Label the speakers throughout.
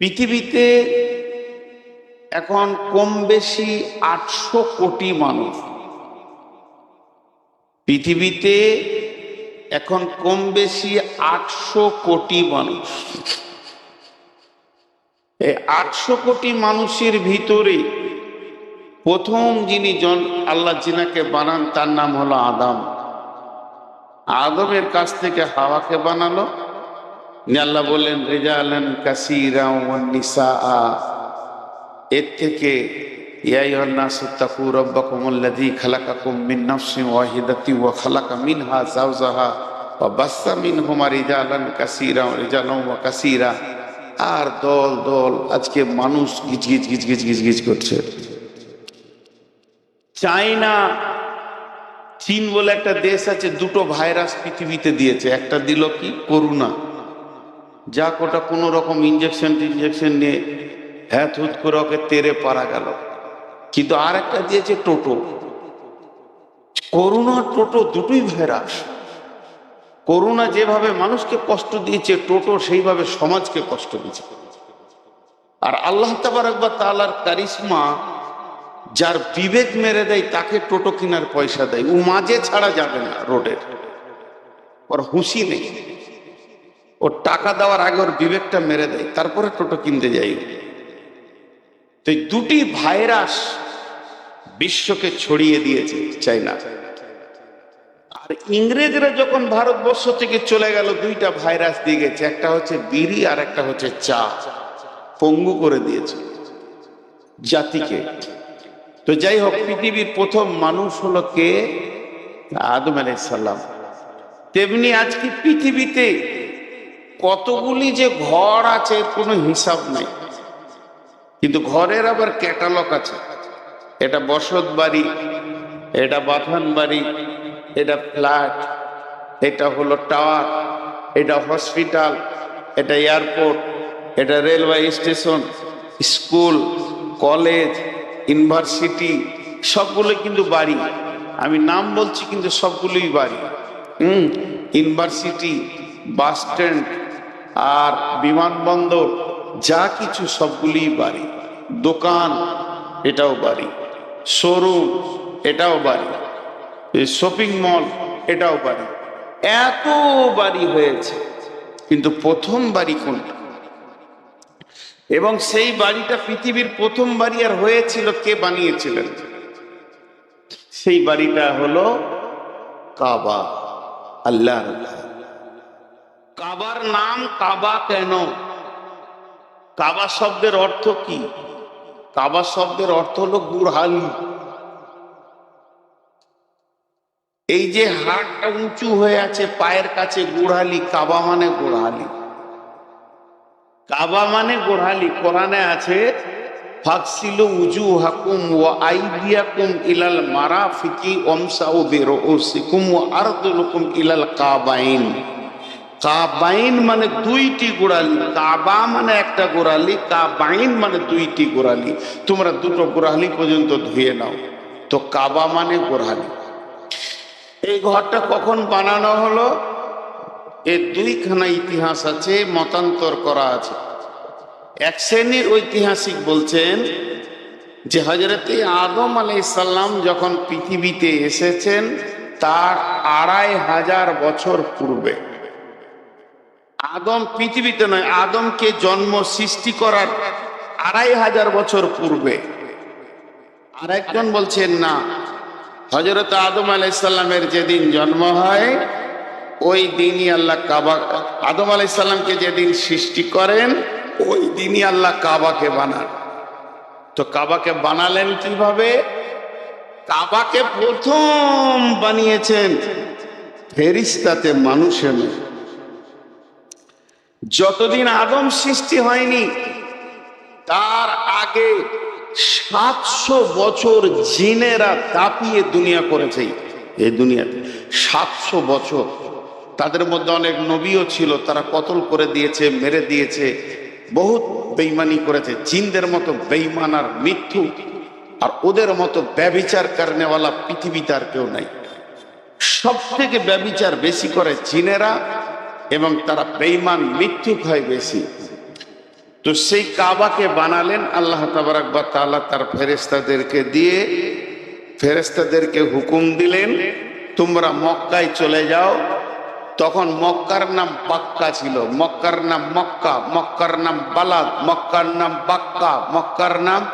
Speaker 1: পৃথিবীতে এখন কম বেশি আটশো কোটি মানুষ। পৃথিবীতে এখন কম বেশি আটশো কোটি মানুষ। এই আটশো কোটি মানুষের ভিতরে প্রথম যিনি জন, আল্লাহ জিনাকে বানান, তার নাম হলো আদম। আদমের কাছ থেকে হাওয়াকে বানালো আল্লাহ বললেন রেজা আলেন কাসিরা এর থেকে ওয়াহিদাতিন ওয়া খালাকা মিনহা ওয়া রিজালান রিজালান আর দল দল, আজকে মানুষ গিজ গিজ গিজ গিজ গিজ গিজ করছে। চায়না, চীন বলে একটা দেশ আছে, দুটো ভাইরাস পৃথিবীতে দিয়েছে। একটা দিল কি? করোনা যা কোটা কোনো রকম ইঞ্জেকশন টিনজেকশন নিয়ে হ্যাঁ হুত করে ওকে তেরে পারা গেল। কিন্তু আর একটা দিয়েছে টোটো। করোনা টোটো দুটোই ভাইরাস। করোনা যেভাবে মানুষকে কষ্ট দিয়েছে, টোটো সেইভাবে সমাজকে কষ্ট দিয়েছে। আর আল্লাহ তাবার একবার তালার কারিশমা যার বিবেক মেরে দেয়, তাকে টোটো কেনার পয়সা দেয়। ও মাঝে ছাড়া যাবে না রোডের ওর হুঁশি নেই। ওর টাকা দেওয়ার আগে ওর বিবেকটা মেরে দেয়, তারপরে টোটো কিনতে যাই। তো দুটি ভাইরাস বিশ্বকে ছড়িয়ে দিয়েছে চাইনা আর ইংরেজরা যখন ভারতবর্ষ থেকে চলে গেল, দুইটা ভাইরাস দিয়ে গেছে, একটা হচ্ছে বিড়ি আর একটা হচ্ছে চা। পঙ্গু করে দিয়েছে জাতিকে। তো যাই হোক, পৃথিবীর প্রথম মানুষ হলো কে? আদম আলাইসাল্লাম তেমনি আজকে পৃথিবীতে কতগুলি যে ঘর আছে কোনো হিসাব নাই। কিন্তু ঘরের আবার ক্যাটালগ আছে। এটা বসত বাড়ি, এটা বাথান বাড়ি, এটা ফ্ল্যাট, এটা হলো টাওয়ার, এটা হসপিটাল, এটা এয়ারপোর্ট, এটা railway station, school, college, university সবগুলো কিন্তু বাড়ি। আমি নাম বলছি কিন্তু সবগুলোই বাড়ি। হুম, ইউনিভার্সিটি, বাস স্ট্যান্ড আর বিমানবন্দর, যা কিছু সবগুলিই বাড়ি। দোকান, এটাও বাড়ি। শোরুম, এটাও বাড়ি। শপিং মল, এটাও বাড়ি। এত বাড়ি হয়েছে। কিন্তু প্রথম বাড়ি কোনটা? এবং সেই বাড়িটা পৃথিবীর প্রথম বাড়ি আর হয়েছিল কে বানিয়েছিলেন? সেই বাড়িটা হলো কাবা। আল্লাহ আল্লাহ কাবার নাম কাবা কেন? কাবা শব্দের অর্থ কি? কাবা শব্দের অর্থ হলো গুড়হালি এই যে হাড়টা উঁচু হয়ে আছে, পায়ের কাছে গুড়হালি কাবা মানে গোড়হালি কাবা মানে গোড়হালি কোরআনে আছে ফাকসিলু উজু হাকুম ও আইদিয়াকুম ইলাল মারাফিকি ওমসাউ বিরুসিকুম ওয়া আরদুলুকুম ইলাল কাবাইন। কাবাইন মানে দুইটি গোড়ালি, কাবা মানে একটা গোড়ালি, কাবাইন মানে দুইটি গোড়ালি। তোমরা দুটো গোড়ালি পর্যন্ত ধুয়ে নাও। তো কাবা মানে গোড়ালি। এই ঘরটা কখন বানানো হলো? এর দুইখানা ইতিহাস আছে, মতান্তর করা আছে। এক শ্রেণির ঐতিহাসিক বলছেন যে হজরতে আদম আলাইসাল্লাম যখন পৃথিবীতে এসেছেন, তার আড়াই হাজার বছর পূর্বে। আদম পৃথিবীতে নয়, আদমকে জন্ম সৃষ্টি করার আড়াই হাজার বছর পূর্বে। আর একজন বলছেন না। হজরত আদম আলাইসাল্লামের যেদিন জন্ম হয়, ওই দিনই আল্লাহ কাবা, আদম আলাইসাল্লামকে যেদিন সৃষ্টি করেন, ওই দিনই আল্লাহ কাবাকে বানান। তো কাবাকে বানালেন কীভাবে? কাবাকে প্রথম বানিয়েছেন ফেরিস্তাতে মানুষের। যতদিন আদম সৃষ্টি হয়নি, তার আগে সাতশো বছর জিনেরা দাপিয়ে দুনিয়া করেছে এই দুনিয়াতে। সাতশো বছর। তাদের মধ্যে অনেক নবীও ছিল, তারা কতল করে দিয়েছে, মেরে দিয়েছে, বহুত বেইমানি করেছে। জিনদের মতো বেইমান আর মৃত্যু আর ওদের মতো ব্যবিচার কারণেওয়ালা পৃথিবীতে আর কেউ নাই। সব থেকে ব্যবিচার বেশি করে জিনেরা এবং তারা বেইমান মৃত্যু হয় বেশি। তো সেই কাবাকে বানালেন আল্লাহ তাবারাকবা তাআলা তার ফেরেস্তাদেরকে দিয়ে। ফেরেস্তাদেরকে হুকুম দিলেন, তোমরা মক্কায় চলে যাও। তখন মক্কার নাম বাক্কা ছিল। মক্কার নাম মক্কা, মক্কার নাম বালাদ, মক্কার নাম বাক্কা, মক্কার নাম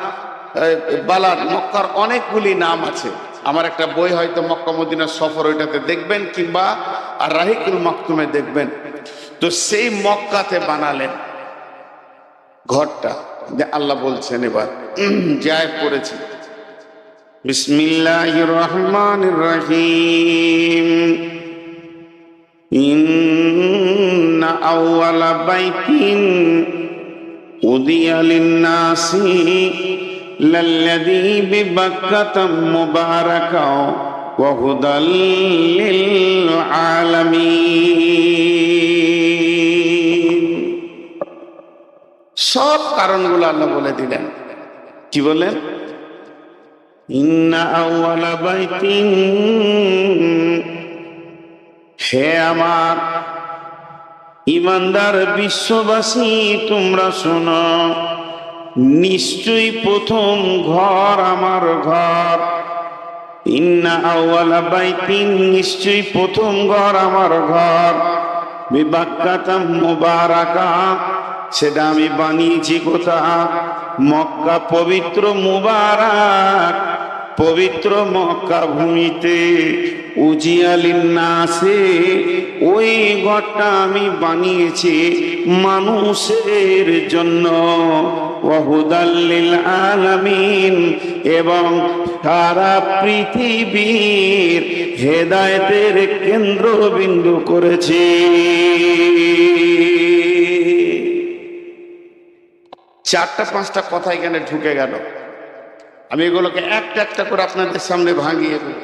Speaker 1: বালাদ, মক্কার অনেকগুলি নাম আছে। আমার একটা বই হয়তো মক্কা মদিনার সফর ওইটাতে দেখবেন কিংবা আর রাহিকুল মাকতুমে দেখবেন। তো সেই মক্কাতে বানালেন ঘরটা যে আল্লাহ বলছেন এবার যায় পড়েছি বিসমিল্লাহির রহমানির রহিম إن أول بيت أذي للناس للذي ببكة مباركا وهدى للعالمين সব কারণগুলো আল্লাহ বলে দিলেন। কি বলেন হে আমার ইমানদার বিশ্ববাসী, তোমরা শোনো, নিশ্চয়ই প্রথম ঘর আমার ঘর। ইন্না আউয়ালা বাইতিন, নিশ্চয়ই প্রথম ঘর আমার ঘর। বিবাক্কাতাম মুবারাকা। সেটা আমি বানিয়েছি কোথা মক্কা পবিত্র মুবারক, পবিত্র মক্কা ভূমিতে। উজিয়ালিন নাসে, ওই ঘরটা আমি বানিয়েছি মানুষের জন্য। ওয়াহুদাল্লিল আলামিন এবং সারা পৃথিবীর হেদায়েতের কেন্দ্রবিন্দু করেছে। চারটা, পাঁচটা কথা এখানে ঢুকে গেল। আমি এগুলোকে একটা একটা করে আপনাদের সামনে ভাঙিয়ে দেব।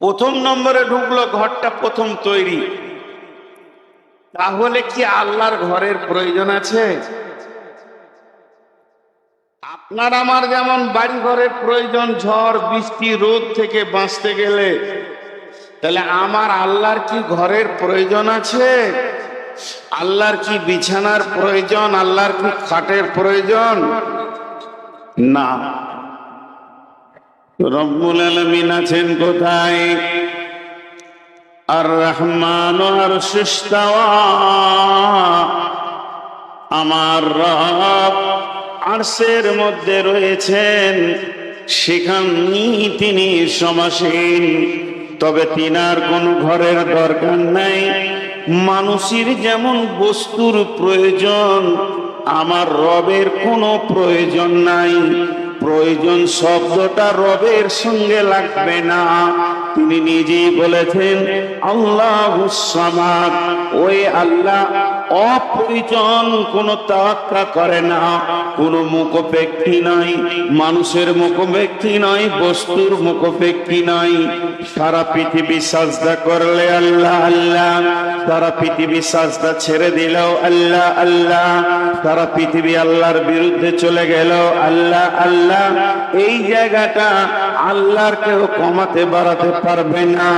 Speaker 1: প্রথম নম্বরে ঢুকলো ঘরটা প্রথম তৈরি। তাহলে কি আল্লাহর ঘরের প্রয়োজন আছে? আপনার আমার যেমন বাড়ি ঘরের প্রয়োজন, ঝড়, বৃষ্টি, রোদ থেকে বাঁচতে গেলে, তাহলে আমার আল্লাহর কি ঘরের প্রয়োজন আছে? আল্লাহর কি বিছানার প্রয়োজন? আল্লাহর কি খাটের প্রয়োজন? না। রব্বুল আলমিন আছেন কোথায়? আর রহমান আর আমার রব আরশের মধ্যে রয়েছেন। সেখানেই তিনি সমাসীন। তবে তিনার কোনো ঘরের দরকার নাই। মানুষের যেমন বস্তুর প্রয়োজন, আমার রবের কোনো প্রয়োজন নাই। প্রয়োজন শব্দটা রবের সঙ্গে লাগবে না। তিনি নিজেই বলেছেন, আল্লাহ ওই আল্লাহ অপরিজন কোন তাওয়াক্কা করে না। কোন মুখোপেক্ষী নাই, মানুষের মুখোপেক্ষী নয় বস্তুর মুখোপেক্ষী নয় সারা পৃথিবী সাজদা করলে আল্লাহ আল্লাহ। সারা পৃথিবী সাজদা ছেড়ে দিল আল্লাহ আল্লাহ। সারা পৃথিবী আল্লাহর বিরুদ্ধে চলে গেল আল্লাহ আল্লাহ। এই জায়গাটা আল্লাহর কেউ কমাতে বাড়াতে পারবে না।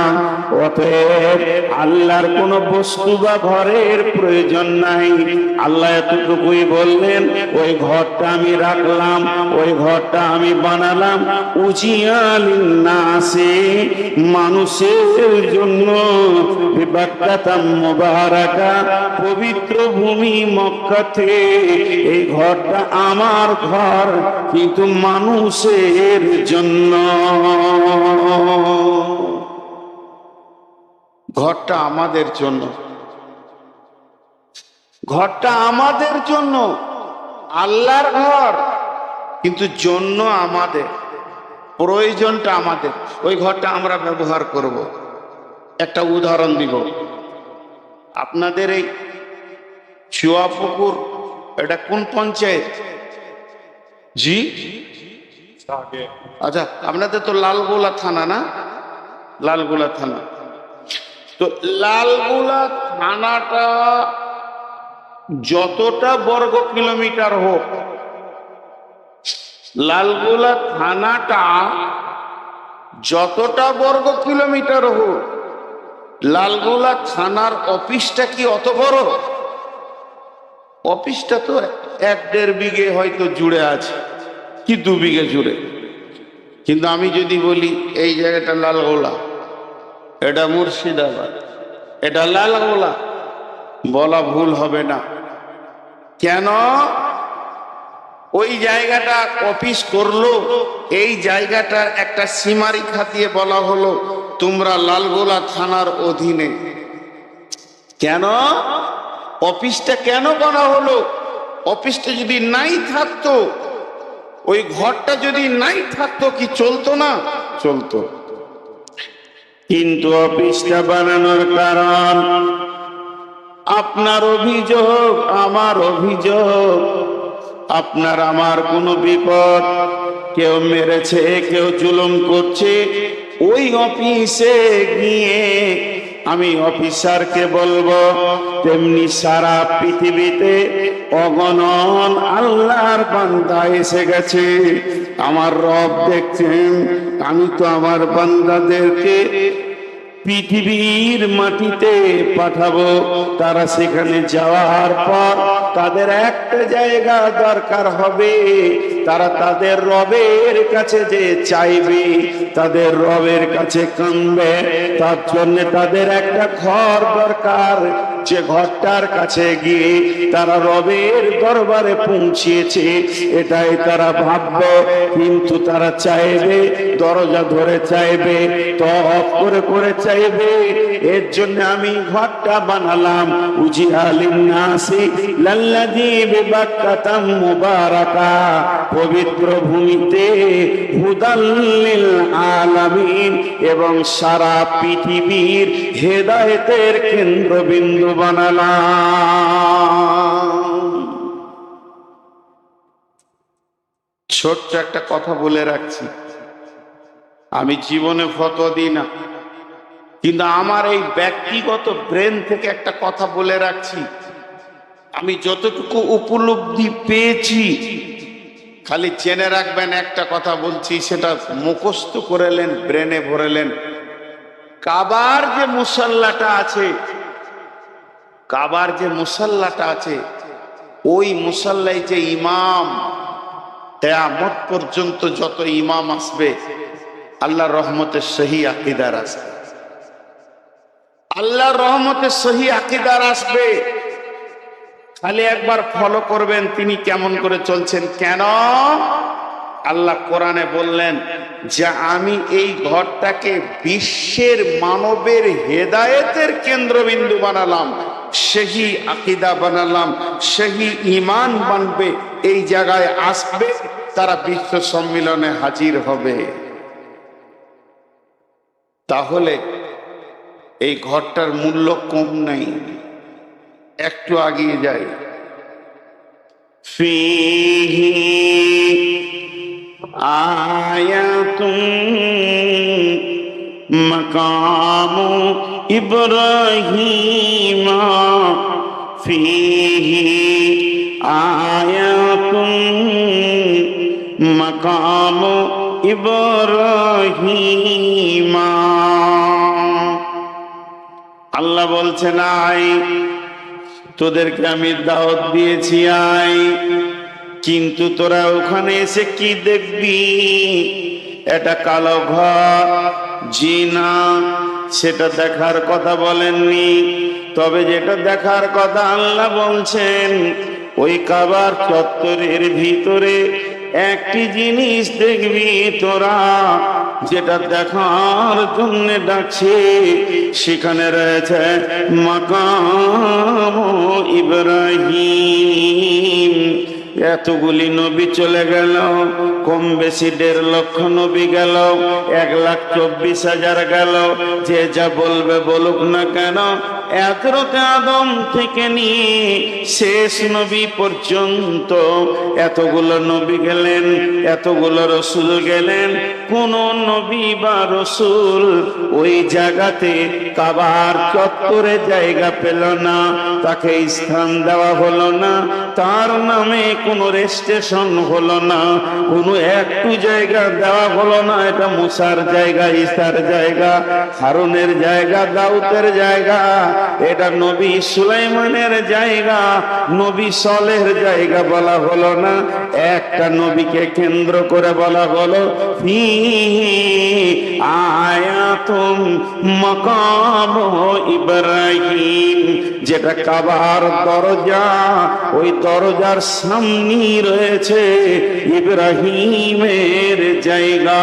Speaker 1: অতএব আল্লাহর কোন বস্তু বা ঘরের প্রয়োজন নাই। আল্লাহ এতটুকুই বললেন, ওই ঘরটা আমি রাখলাম, ওই ঘরটা আমি বানালাম। উজিয়ালিন নাসে মানুষের জন্য বিবাক্কাতাম পবিত্র ভূমি মক্কাতে। এই ঘরটা আমার ঘর, কিন্তু মানুষের জন্য। ঘরটা আমাদের জন্য। ঘরটা আমাদের জন্য, আল্লাহর ঘর, কিন্তু জন্য আমাদের, প্রয়োজনটা আমাদের। ওই ঘরটা আমরা ব্যবহার করব। একটা উদাহরণ দিব। আপনাদের এই চুয়াপুকুর এটা কোন পঞ্চায়েত? জি? আচ্ছা আপনাদের তো লালগোলা থানা না? লালগোলা থানা। তো লালগোলা থানাটা যতটা বর্গ কিলোমিটার হোক, লালগোলা থানাটা যতটা বর্গ কিলোমিটার হোক, লালগোলা থানার অফিসটা কি অত বড়? অফিসটা তো এক দেড় বিঘে হয়তো জুড়ে আছে, কি দু বিঘে জুড়ে? কিন্তু আমি যদি বলি, এই জায়গাটা লালগোলা, এটা মুর্শিদাবাদ, এটা লালগোলা, বলা ভুল হবে না। কেন? ওই জায়গাটা অফিস করল, এই জায়গাটার একটা সীমারেখা দিয়ে বলা হলো, তোমরা লালগোলা থানার অধীনে। কেন? অফিসটা কেন করা হলো? অফিসটা যদি নাই থাকতো, ওই ঘরটা যদি নাই থাকতো কি চলতো না? চলতো। কিন্তু অফিসটা বানানোর কারণ আপনার অভিযোগ, আমার অভিযোগ। আপনার আমার কোনো বিপদ। কেউ মেরেছে, কেউ জুলুম করছে। ওই অফিসে গিয়ে আমি অফিসারকে বলব, তেমনি সারা পৃথিবীতে অগণন আল্লাহর বান্দা এসে গেছে। আমার রব দেখছেন, আমি তো আমার বান্দাদেরকে পৃথিবীর মাটিতে পাঠাবো। তারা সেখানে যাওয়ার পর তাদের একটা জায়গা দরকার হবে। তারা তাদের রবের কাছে যে চাইবে, তাদের রবের কাছে কানবে তার জন্য তাদের একটা ঘর দরকার। যে ঘরটার কাছে গিয়ে তারা রবের দরবারে পৌঁছিয়েছে এটাই তারা ভাববে, কিন্তু তারা চাইবে, দরজা ধরে চাইবে তফ করে করে চাইবে। এর জন্য আমি ঘরটা বানালাম। উজি আলিম নাসি লাল্লাদি পবিত্র ভূমিতে হুদাল্লিল আলামিন এবং সারা পৃথিবীর হেদায়েতের কেন্দ্রবিন্দু বানালাম ছোট্ট একটা কথা বলে রাখছি। আমি জীবনে ফটো দিই না। কিন্তু আমার এই ব্যক্তিগত ব্রেন থেকে একটা কথা বলে রাখছি। আমি যতটুকু উপলব্ধি পেয়েছি, খালি জেনে রাখবেন একটা কথা বলছি, সেটা মুখস্থ করেলেন, ব্রেনে ভরেলেন। কাবার যে মুসাল্লাটা আছে কাবার যে মুসাল্লাটা আছে, ওই মুসাল্লায় যে ইমাম, কেয়ামত পর্যন্ত যত ইমাম আসবে আল্লাহ রহমতের সহি আকিদার আসবে। আল্লাহ রহমতের সহি আকিদার আসবে। খালি একবার ফলো করবেন, তিনি কেমন করে চলছেন, কেন? আল্লাহ কোরআনে বললেন, যে আমি এই ঘরটাকে বিশ্বের মানবের হেদায়েতের কেন্দ্রবিন্দু বানালাম। সেই আকিদা বানালাম, সেই ইমান বানবে, এই জায়গায় আসবে, তারা বিশ্ব সম্মিলনে হাজির হবে। তাহলে এই ঘরটার মূল্য কম নাই। একটু আগিয়ে যাই। ফিহি আয়াতুম মাকামু ইব্রাহিমা, ফিহি আয়াতুম মাকামু ইব্রাহিমা। আল্লাহ বলছেন আই তোদেরকে আমি দাওয়াত দিয়েছি আই কিন্তু তোরা ওখানে এসে কি দেখবি? এটা কালো ঘর, জিনা সেটা দেখার কথা বলেননি। তবে যেটা দেখার কথা আল্লাহ বলছেন, ওই কাবার চত্বরের ভিতরে একটি জিনিস দেখবি তোরা, যেটা দেখার জন্য ডাকছে। সেখানে রয়েছে মাকাম ইব্রাহিম। এতগুলি নবী চলে গেল, কম বেশি দেড় লক্ষ নবী গেল, এক লাখ চব্বিশ হাজার গেল। যে যা বলবে বলুক না কেন এতরতে আদম থেকে নিয়ে শেষ নবী পর্যন্ত এতগুলো নবী গেলেন, এতগুলো রসুল গেলেন, কোন নবী বা রসুল ওই জায়গাতে কাবার চত্বরে জায়গা পেল না, তাকে স্থান দেওয়া হলো না, তার নামে কোনো রেজিস্ট্রেশন হলো না, কোনো একটু জায়গা দেওয়া হলো না, এটা মুসার জায়গা ঈসার জায়গা, হারুনের জায়গা, দাউদের জায়গা, এটা নবী সুলাইমানের জায়গা, নবী সলের জায়গা বলা হলো না, একটা নবীকে কেন্দ্র করে বলা হলো, ফি আয়াতুম মাকাম ইব্রাহিম, যেটা কাবার দরজা, ওই দরজার সামনে রয়েছে ইব্রাহিমের জায়গা।